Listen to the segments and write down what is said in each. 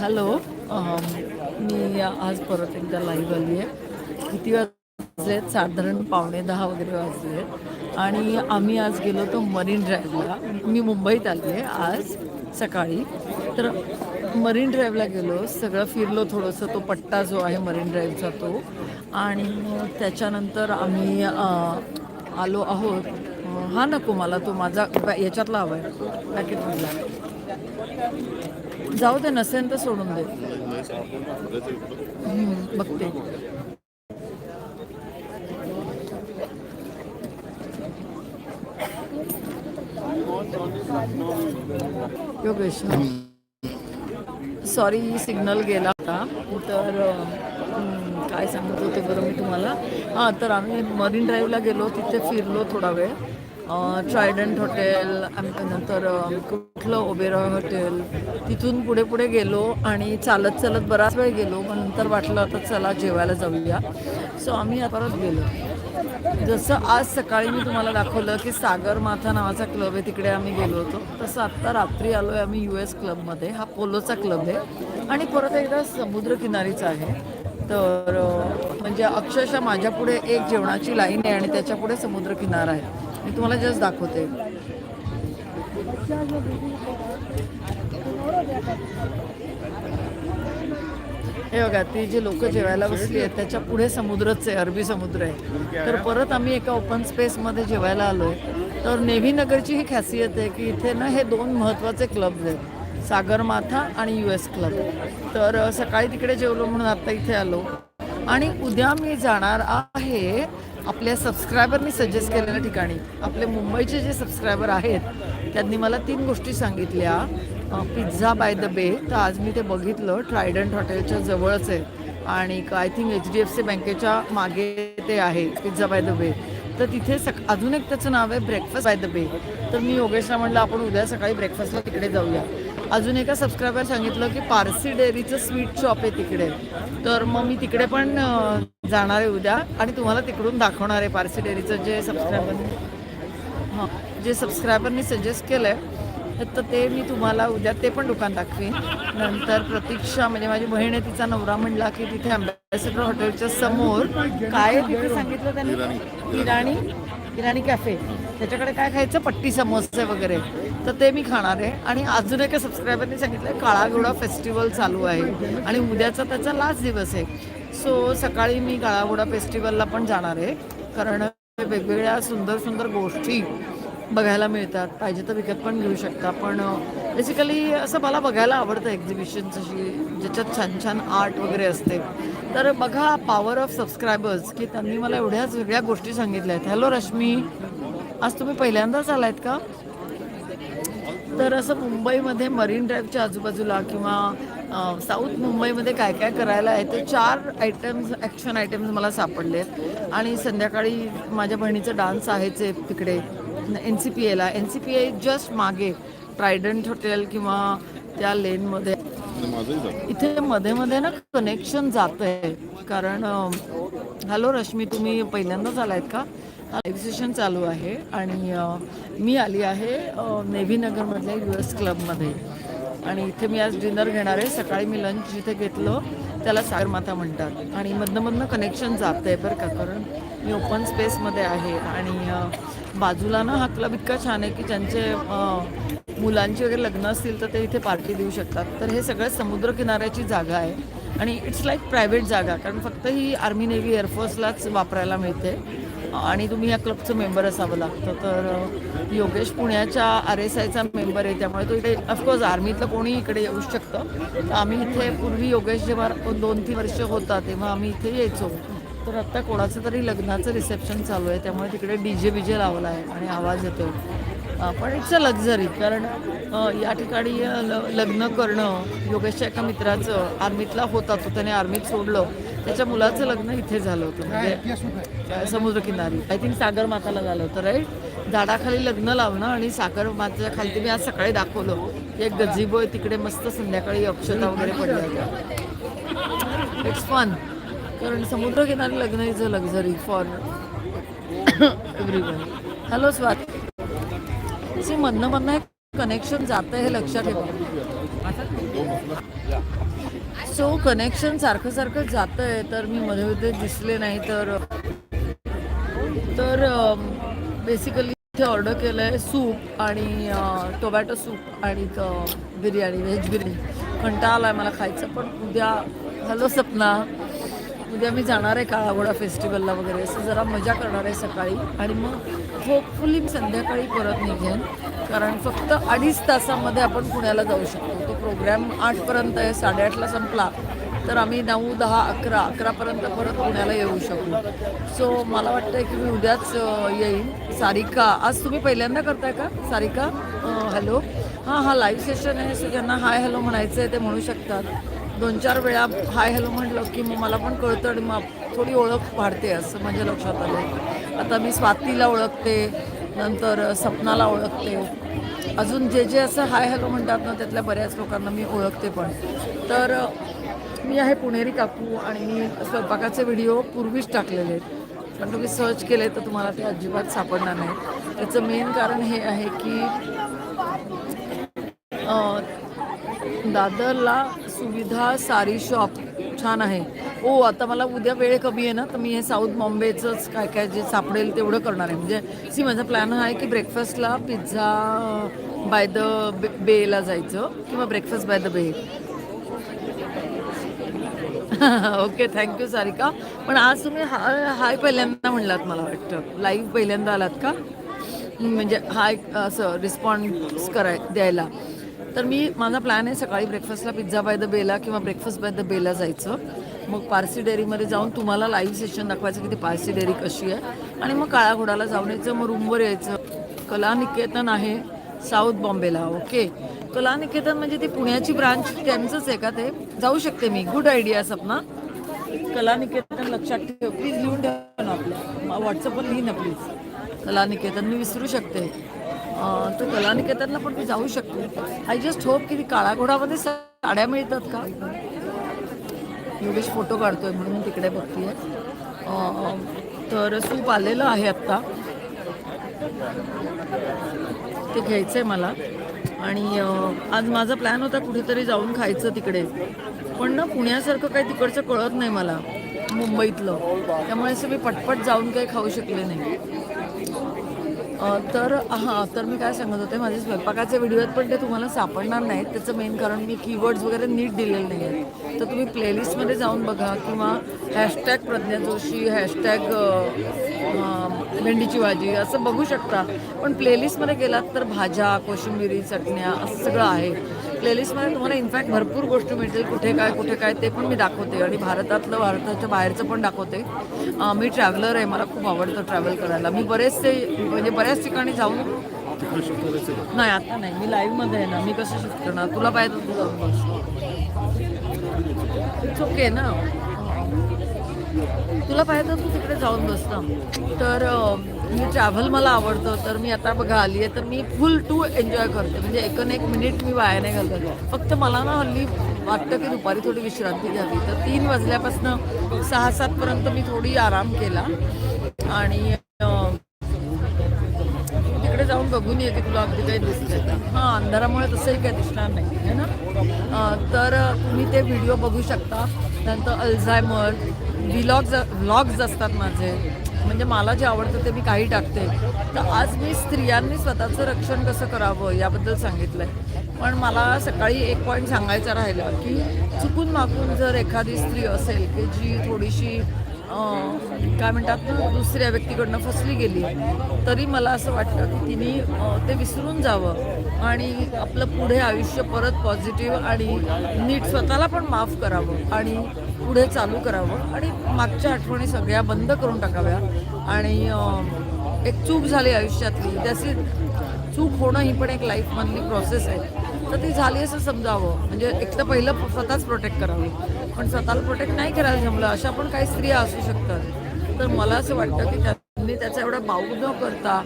Hello मी आज परत एकदा लाईव्ह आली आहे. किती वाजलेत? साधारण पावणे दहा वगैरे वाजले आणि आम्ही आज गेलो होतो मरीन ड्राईव्हला मी मुंबईत आली आहे आज सकाळी. तर मरीन ड्राईव्हला गेलो. सगळं फिरलो थोडंसं. तो पट्टा जो आहे मरीन ड्राईव्हचा तो. आणि त्याच्यानंतर आम्ही आलो आहोत. हा नको मला. तो माझा याच्यातला हवा आहे. पॅकेटमधला जाऊ दे नसेल तर सोडून दे. हम्म, बघते. योगेश सॉरी सिग्नल गेला होता. तर काय सांगत होते बरं मी तुम्हाला? हां तर आम्ही मरीन ड्राईव्हला गेलो तिथे फिरलो थोडा वेळ. ट्रायडंट हॉटेल आम्ही नंतर कुठलं ओबेरॉय हॉटेल तिथून पुढे पुढे गेलो आणि चालत चालत बराच वेळ गेलो मग नंतर वाटलं आता चला जेवायला जाऊया. सो आम्ही आता परत गेलो. जसं आज सकाळी मी तुम्हाला दाखवलं की सागर माथा नावाचा क्लब आहे तिकडे आम्ही गेलो होतो. तसं आत्ता रात्री आलो आहे आम्ही यू एस क्लबमध्ये हा पोलोचा क्लब आहे. आणि परत एकदा समुद्रकिनारीचा आहे. तर म्हणजे अक्षरशः माझ्यापुढे एक जेवणाची लाईन आहे आणि त्याच्यापुढे समुद्रकिनारा आहे. मी तुम्हाला जस्ट दाखवते. हे बघा ती जी लोक जेवायला बसली आहेत त्याच्या पुढे समुद्रच आहे अरबी समुद्र आहे. तर परत आम्ही एका ओपन स्पेसमध्ये जेवायला आलो आहे तर नेव्ही नगरची ही खासियत आहे की इथे ना हे दोन महत्त्वाचे क्लब्स आहेत सागरमाथा आणि यू एस क्लब तर सकाळी तिकडे जेवलो म्हणून आता इथे आलो. आणि उद्या मी जाणार आहे आपल्या सबस्क्रायबरनी सजेस्ट केलेल्या ठिकाणी आपले मुंबईचे जे सबस्क्रायबर आहेत त्यांनी मला तीन गोष्टी सांगितल्या. पिझ्झा बाय द बे तर आज मी ते बघितलं ट्रायडंट हॉटेलच्या जवळच आहे. आणि I think H D F C बँकेच्या मागे ते आहे पिझ्झा बाय द बे तर तिथे सक अजून एक त्याचं नाव आहे ब्रेकफास्ट बाय द बे तर मी योगेशला म्हटलं आपण उद्या सकाळी ब्रेकफास्टला तिकडे जाऊया. अजून एका सबस्क्रायबर सांगितलं की पारसी डेअरीचं स्वीट शॉप आहे तिकडे. तर मग मी तिकडे पण जाणार आहे उद्या आणि तुम्हाला तिकडून दाखवणार आहे पारसी डेअरीचं जे सबस्क्रायबरनी हां जे सबस्क्रायबरनी सजेस्ट केलं आहे तर ते मी तुम्हाला उद्या ते पण दुकान दाखवीन. नंतर प्रतीक्षा म्हणजे माझी बहीण आहे तिचा नवरा म्हणला की तिथे अँबॅसेडर हॉटेलच्या समोर काय तिथे सांगितलं त्यांनी? इराणी इराणी कॅफे त्याच्याकडे काय खायचं? पट्टी समोसे वगैरे. तर ते मी खाणार आहे. आणि अजून एका सबस्क्रायबरने सांगितलं काळाघोडा फेस्टिवल चालू आहे. आणि उद्याचा त्याचा लास्ट दिवस आहे. सो सकाळी मी काळागोडा फेस्टिवलला पण जाणार आहे. कारण वेगवेगळ्या सुंदर सुंदर गोष्टी बघायला मिळतात. पाहिजे तर विकत पण घेऊ शकता. पण बेसिकली असं मला बघायला आवडतं एक्झिबिशन्स अशी ज्याच्यात छान छान आर्ट वगैरे असते. तर बघा पॉवर ऑफ सबस्क्रायबर्स की त्यांनी मला एवढ्याच वेगळ्या गोष्टी सांगितल्या आहेत. हॅलो रश्मी. आज तुम्ही पहिल्यांदाच आलायत का? तर असं मुंबईमध्ये मरीन ड्राईव्हच्या आजूबाजूला किंवा साऊथ मुंबईमध्ये काय काय करायला आहे ते चार आयटम्स ॲक्शन आयटम्स मला सापडले आहेत आणि संध्याकाळी माझ्या बहिणीचं डान्स आहेच आहे तिकडे एन सी पी एला N C P A just मागे ट्रायडंट हॉटेल किंवा त्या लेनमध्ये इथे मध्ये मध्ये ना कनेक्शन जात आहे कारण हॅलो रश्मी तुम्ही पहिल्यांदाच आलायत का? लाईव्ह सेशन चालू आहे. आणि मी आली आहे नेव्ही नगरमधल्या यू एस क्लबमध्ये आणि इथे मी आज डिनर घेणार आहे. सकाळी मी लंच जिथे घेतलं त्याला सागरमाथा म्हणतात. आणि मधनं मधनं कनेक्शन जात आहे बरं का कारण मी ओपन स्पेसमध्ये आहे. आणि बाजूला ना हा क्लब इतका छान आहे की ज्यांचे मुलांची वगैरे लग्न असतील तर ते इथे पार्टी देऊ शकतात. तर हे सगळं समुद्रकिनाऱ्याची जागा आहे. आणि इट्स लाईक प्रायव्हेट जागा कारण फक्त ही आर्मी नेव्ही एअरफोर्सलाच वापरायला मिळते. आणि तुम्ही या क्लबचं मेंबर असावं लागतं. तर योगेश पुण्याच्या आर एस आयचा मेंबर आहे त्यामुळे तो इथे ऑफकोर्स आर्मीतलं कोणी इकडे येऊ शकतं. तर आम्ही इथे पूर्वी योगेश जेव्हा दोन तीन वर्ष होता तेव्हा आम्ही इथे यायचो. तर आत्ता कोणाचं तरी लग्नाचं रिसेप्शन चालू आहे त्यामुळे तिकडे डी जे बीजे लावला आहे आणि आवाज येतो. पण इट्स अ लक्झरी कारण या ठिकाणी ल- लग्न करणं योगेशच्या एका मित्राचं आर्मीतला होता तो त्याने आर्मीत सोडलं. त्याच्या मुलाचं लग्न इथे झालं होतं. म्हणजे समुद्रकिनारी. आय थिंक सागरमाताला झालं होतं राईट झाडाखाली लग्न लावणं आणि सागरमाताच्या खाली मी आज सकाळी दाखवलं. की एक गझिबो आहे तिकडे मस्त संध्याकाळी अक्षता वगैरे पडल्या होत्या. इट्स फन कारण समुद्रकिनारी लग्न is a luxury for everyone hello Swati C मधनं मधनं कनेक्शन जातं हे लक्षात ठेवा. सो हो, कनेक्शन सारखं सारखं जातं आहे तर मी मध्ये मध्ये दिसले नाही तर तर बेसिकली इथे ऑर्डर केलं आहे सूप आणि टोमॅटो सूप आणि बिर्याणी व्हेज बिर्याणी. कंटाळा आला आहे मला खायचं पण उद्या हॅलो सपना. उद्या मी जाणार आहे काळागोडा फेस्टिवलला वगैरे असं जरा मजा करणार आहे सकाळी. आणि मग होपफुली मी संध्याकाळी परत निघेन. कारण फक्त अडीच तासामध्ये आपण पुण्याला जाऊ शकतो. तो प्रोग्रॅम आठपर्यंत आहे साडेआठला संपला तर आम्ही नऊ दहा अकरा अकरापर्यंत परत पुण्याला येऊ शकू. सो मला वाटतं की मी उद्याच येईन. सारिका आज तुम्ही पहिल्यांदा करताय का? सारिका? हॅलो हां हा लाईव्ह सेशन आहे सो ज्यांना हाय हॅलो म्हणायचं आहे ते म्हणू शकतात. दोन चार वेळा हाय हॅलो म्हटलं की मग मला पण कळतं आणि मग थोडी ओळख वाढते असं माझ्या लक्षात आलं. आता मी स्वातीला ओळखते नंतर सपनाला ओळखते. अजून जे जे असं हाय हॅलो म्हणतात ना त्यातल्या बऱ्याच लोकांना मी ओळखते पण. तर मी आहे पुणेरी काकू आणि मी स्वयंपाकाचे व्हिडिओ पूर्वीच टाकलेले आहेत. पण तुम्ही सर्च केले तर तुम्हाला ते अजिबात सापडणार नाही. त्याचं मेन कारण हे आहे की दादरला सुविधा सारी शॉप छान आहे. ओ आता मला उद्या वेळ कमी आहे ना तर मी हे साऊथ बॉम्बेचंच काय काय जे सापडेल तेवढं करणार आहे. म्हणजे सी माझा प्लॅन हा आहे की ब्रेकफास्टला पिझ्झा बाय द बे बेला जायचं किंवा breakfast by the bay okay thank you Sarika. पण आज तुम्ही हाय हाय पहिल्यांदा म्हणलात मला वाटतं. लाईव्ह पहिल्यांदा आलात का? म्हणजे हाय असं रिस्पॉन्स कराय द्यायला. तर मी माझा प्लॅन आहे सकाळी ब्रेकफास्टला पिझ्झा बाय द बेला किंवा ब्रेकफास्ट बाय द बेला जायचं. मग पारसी डेअरीमध्ये जाऊन तुम्हाला लाईव्ह सेशन दाखवायचं की ती पारसी डेअरी कशी आहे. आणि मग काळा घोडाला जाऊन यायचं मग रूमवर यायचं. कला निकेतन आहे साऊथ बॉम्बेला ओके कला निकेतन म्हणजे ती पुण्याची ब्रांच त्यांचंच आहे का ते? जाऊ शकते मी. Good idea Sapna. कला निकेतन लक्षात ठेव. प्लीज लिहून ठेव ना आपलं. व्हॉट्सअपवर लिही ना प्लीज कलानिकेतन मी विसरू शकते. तर कलानिकेतनला पण मी जाऊ शकते. आय जस्ट होप की ती काळा घोडामध्ये साड्या मिळतात का? योगेश फोटो काढतोय म्हणून मी तिकडे बघतीये. तर सूप आलेलं आहे आत्ता. ते घ्यायचं आहे मला. आणि आज माझा प्लॅन होता कुठेतरी जाऊन खायचं तिकडे. पण ना पुण्यासारखं काही तिकडचं कळत नाही मला मुंबईतलं. त्यामुळे असं मी पटपट जाऊन काही खाऊ शकले नाही. तर हां तर मी काय सांगत होते माझे स्वयंपाकाचे व्हिडिओ आहेत पण ते तुम्हाला सापडणार नाहीत. त्याचं मेन कारण मी कीवर्ड्स वगैरे नीट दिलेले नाही आहेत तर तुम्ही प्लेलिस्टमध्ये जाऊन बघा किंवा हॅशटॅग प्रज्ञा जोशी हॅशटॅग भेंडीची भाजी असं बघू शकता. पण प्लेलिस्टमध्ये गेलात तर भाज्या कोशिंबिरी चटण्या असं सगळं आहे. प्लेलिस्टमध्ये तुम्हाला इनफॅक्ट भरपूर गोष्टी मिळतील कुठे काय कुठे काय ते पण मी दाखवते. आणि भारतातलं भारताच्या बाहेरचं पण दाखवते. मी ट्रॅव्हलर आहे मला खूप आवडतं ट्रॅव्हल करायला. मी बरेचसे म्हणजे बऱ्याच ठिकाणी जाऊन नाही आता नाही. मी लाईव्हमध्ये आहे ना मी कसं शिफ्ट करणार? तुला पाहिजे तू जाऊन बस इट्स ओके ना? तुला पाहिजे तर तू तिकडे जाऊन बस ना. तर अं, मी ट्रॅव्हल मला आवडतं तर मी आता बघा आली आहे तर मी फुल टू एन्जॉय करते. म्हणजे एकन एक मिनिट मी वाया नाही घालत फक्त मला ना हल्ली वाटतं की दुपारी थोडी विश्रांती घ्यावी. तर तीन वाजल्यापासून सहा सातपर्यंत मी थोडी आराम केला. आणि तिकडे जाऊन बघून ये की तुला अगदी काही दिसतंय का हां अंधारामुळे तसंही काही दिसणार नाही आहे ना? तर तुम्ही ते व्हिडिओ बघू शकता. नंतर अल्झायमर व्लॉग्स व्लॉग्स असतात माझे. म्हणजे मला जे आवडतं ते मी काही टाकते. तर आज मी स्त्रियांनी स्वतःचं रक्षण कसं करावं याबद्दल सांगितलं आहे पण मला सकाळी एक पॉईंट सांगायचा राहिला की चुकून मागून जर एखादी स्त्री असेल की जी थोडीशी काय म्हणतात ना दुसऱ्या व्यक्तीकडनं फसली गेली तरी मला असं वाटतं की तिने ते विसरून जावं आणि आपलं पुढे आयुष्य परत पॉझिटिव्ह आणि नीट स्वतःला पण माफ करावं आणि पुढे चालू करावं आणि मागच्या आठवणी सगळ्या बंद करून टाकाव्या. आणि एक चूक झाली आयुष्यातली. त्याची चूक होणं ही पण एक लाईफमधली प्रोसेस आहे. तर ती झाली असं समजावं. म्हणजे एक तर पहिलं स्वतःच प्रोटेक्ट करावी. पण स्वतःला प्रोटेक्ट नाही करायला जमलं अशा पण काही स्त्रिया असू शकतात. तर मला असं वाटतं की त्यांनी त्याचा एवढा बाऊ न करता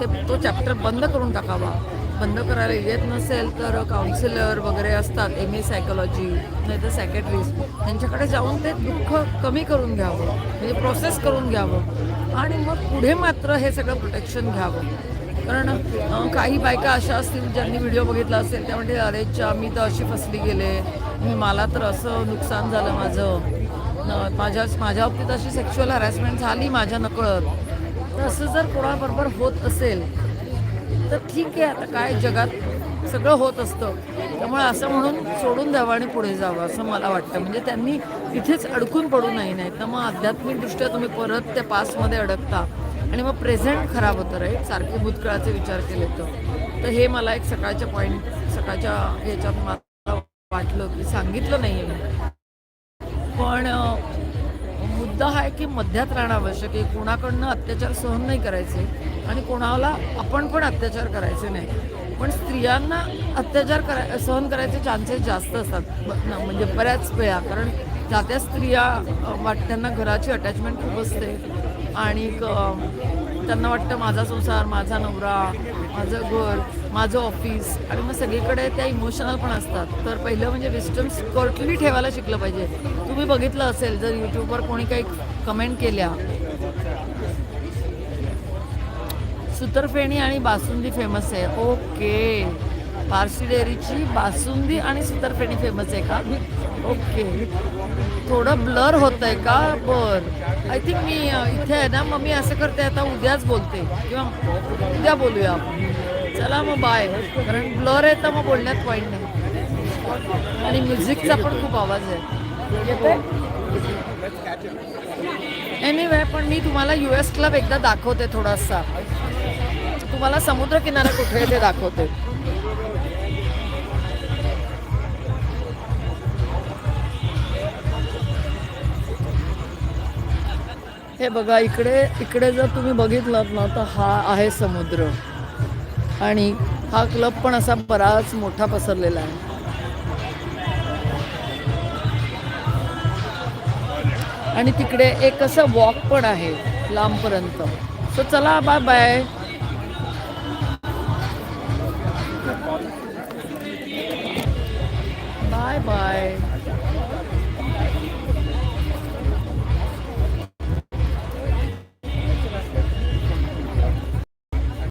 ते तो चॅप्टर बंद करून टाकावा. बंद करायला येत नसेल तर काउन्सिलर वगैरे असतात एम ए सायकोलॉजी नाही तर सायकॅट्रिस्ट त्यांच्याकडे जाऊन ते दुःख कमी करून घ्यावं म्हणजे प्रोसेस करून घ्यावं आणि मग पुढे मात्र हे सगळं प्रोटेक्शन घ्यावं. कारण काही बायका अशा असतील ज्यांनी व्हिडिओ बघितला असेल त्या म्हणजे अरे च्या मी तर अशी फसली गेले. मी मला तर असं नुकसान झालं माझं. माझ्या माझ्या बाबतीत अशी सेक्शुअल हॅरॅसमेंट झाली माझ्या नकळत. तर असं जर कोणाबरोबर होत असेल तर ठीक आहे आता काय जगात सगळं होत असतं. त्यामुळे असं म्हणून सोडून द्यावं आणि पुढे जावं असं मला वाटतं. म्हणजे त्यांनी तिथेच अडकून पडू नाही नाही तर मग आध्यात्मिकदृष्ट्या तुम्ही परत त्या पासमध्ये अडकता. आणि मग प्रेझेंट खराब होतं राईट सारखे भूतकाळाचे विचार केले तर. तर हे मला एक सकाळच्या पॉईंट सकाळच्या ह्याच्यात मला वाटलं की सांगितलं नाही आहे पण मुद्दा हा आहे की मध्यात राहणं आवश्यक आहे. कोणाकडनं अत्याचार सहन नाही करायचे आणि कोणाला आपण पण अत्याचार करायचे नाही. पण स्त्रियांना अत्याचार करा सहन करायचे चान्सेस जास्त असतात. म्हणजे बऱ्याच वेळा. कारण त्या त्या स्त्रिया वाट त्यांना घराची अटॅचमेंट खूप असते. आणि त्यांना वाटतं माझा संसार माझा नवरा माझं घर माझं ऑफिस आणि मग सगळीकडे त्या इमोशनल पण असतात. तर पहिलं म्हणजे वेस्टर्न स्कर्टली ठेवायला शिकलं पाहिजे. तुम्ही बघितलं असेल जर यूट्यूबवर कोणी काही कमेंट केल्या. सुतरफेणी आणि बासुंदी फेमस आहे. ओके पारसी डेअरीची बासुंदी आणि सुतरफेणी फेमस आहे का? ओके थोडं ब्लर होत आहे का? बर. आय थिंक मी इथे आहे ना मग मी असं करते आता उद्याच बोलते. किंवा उद्या बोलूया आपण. चला मग बाय कारण ब्लर आहे तर मग बोलण्यात पॉईंट नाही. आणि म्युझिकचा पण खूप आवाज आहे. एनिवे पण मी तुम्हाला यू एस क्लब एकदा दाखवते थोडासा. तुम्हाला समुद्र किनारा कुठे ते दाखवते. हे बघा इकडे इकडे जर तुम्ही बघितलं ना तर हा आहे समुद्र. आणि हा क्लब पण असा बराच मोठा पसरलेला आहे. आणि तिकडे एक असं वॉक पण आहे लांबपर्यंत. सो चला बाय बाय